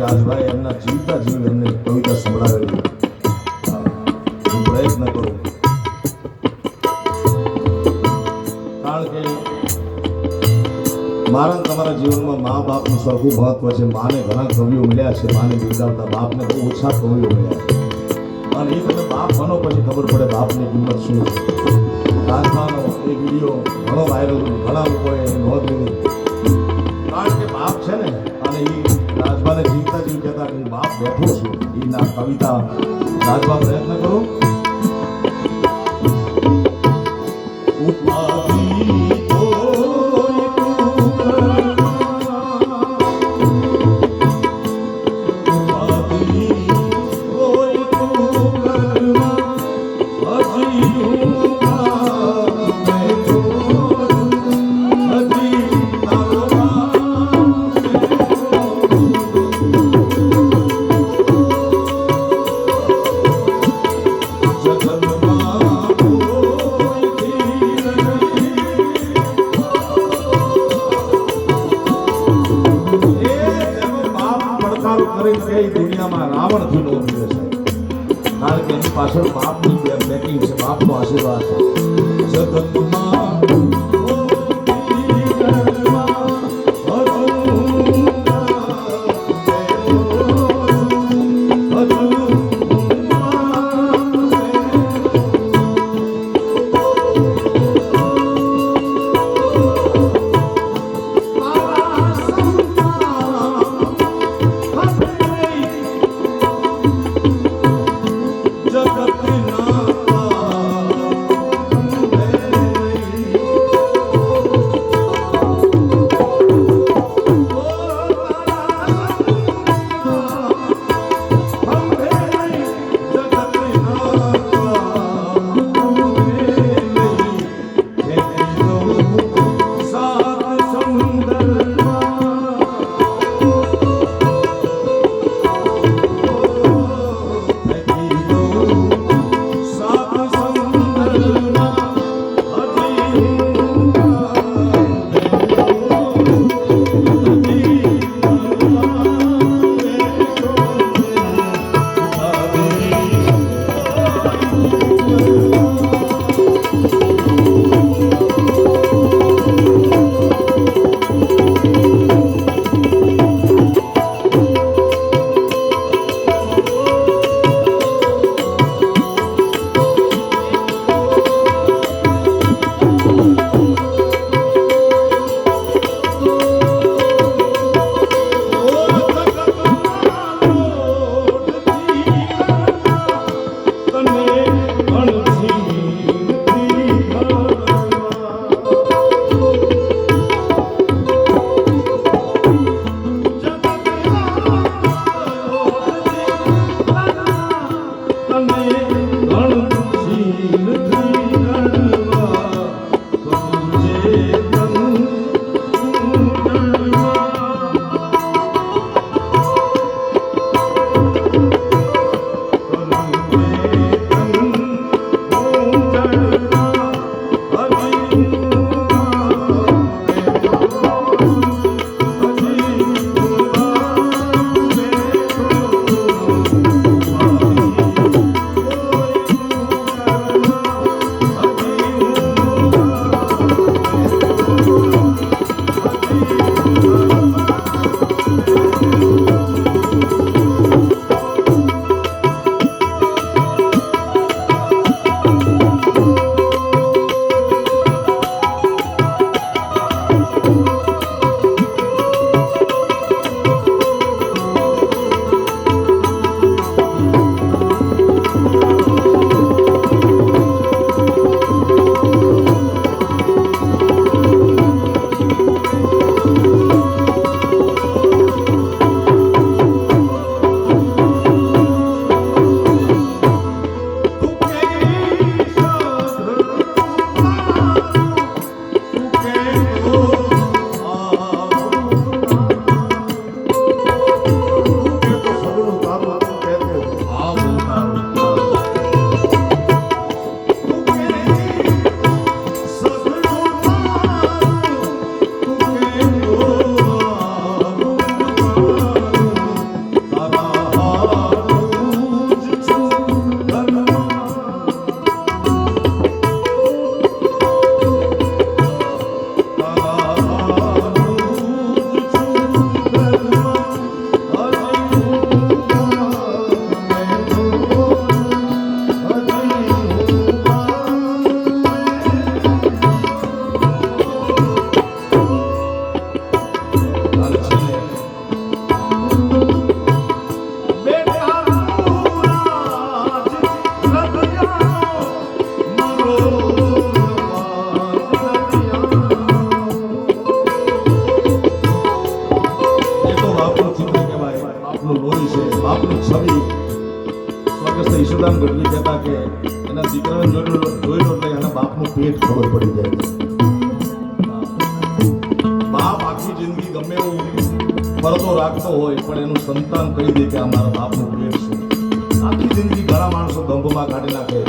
રાજભાઈ એમના જીવતા જીવ એમને કવિતા સંભળાવેલી હું પ્રયત્ન કરું. કારણ કે મારા તમારા જીવનમાં મા બાપનું સરખું મહત્વ છે, માને ઘણા કવિઓ મળ્યા છે, માને બિરદાવતા બાપને બહુ ઓછા કવિઓ મળ્યા છે. અને એ તમે બાપ બનો પછી ખબર પડે બાપની કિંમત શું રાજભાનો એ વીડિયો ઘણો વાયરલ ઘણા લોકોએ એની નોંધ લીધી કારણ કે બાપ છે ને, અને એ રાજભાને બાપ બેઠો છે. એના કવિતા રાજભા પ્રયત્ન કરો. પડકારો કરીને ઈ દુનિયામાં રાવણ નો થયો છે કારણ કે એની પાછળ બાપની બે- બેકિંગ છે, બાપનો આશીર્વાદ છે. જગતમાં ઈશ્વરદાન ગઢવી કહેતા કે એના દીકરાને જોયેલો જોઈ એટલે એના બાપનું પેટ ખબર પડી જાય. બાપ આખી જિંદગી ગમે એવું ફરતો રાખતો હોય, પણ એનું સંતાન કહી દે કે આ મારા બાપનું પેટ છે. આખી જિંદગી ઘણા માણસો દંભમાં કાઢી નાખે,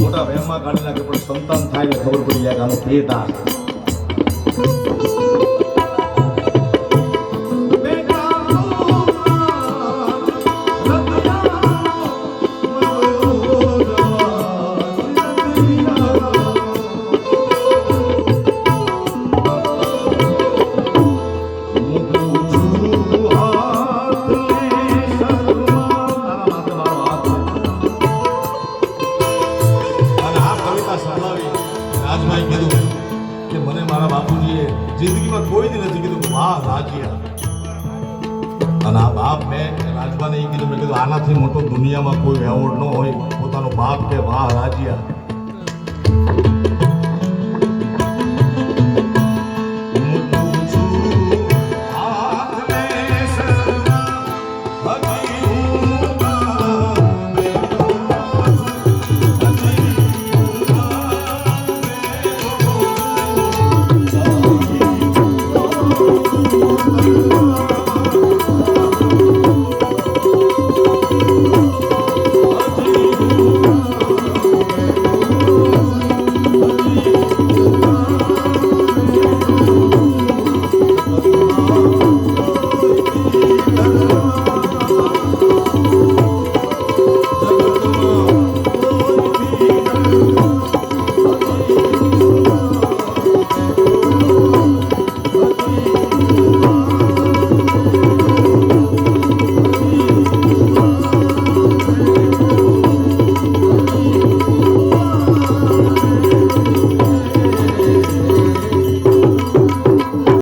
મોટા વહેમમાં કાઢી નાખે, પણ સંતાન થાય ને ખબર પડી જાય કે આનું પેટ આ વાહ રાજિયા અને આ બાપ મેં રાજભાને એ કીધું, મેં કીધું, આનાથી મોટો દુનિયામાં કોઈ એવોર્ડ ન હોય, પોતાનો બાપ કે વાહ રાજિયા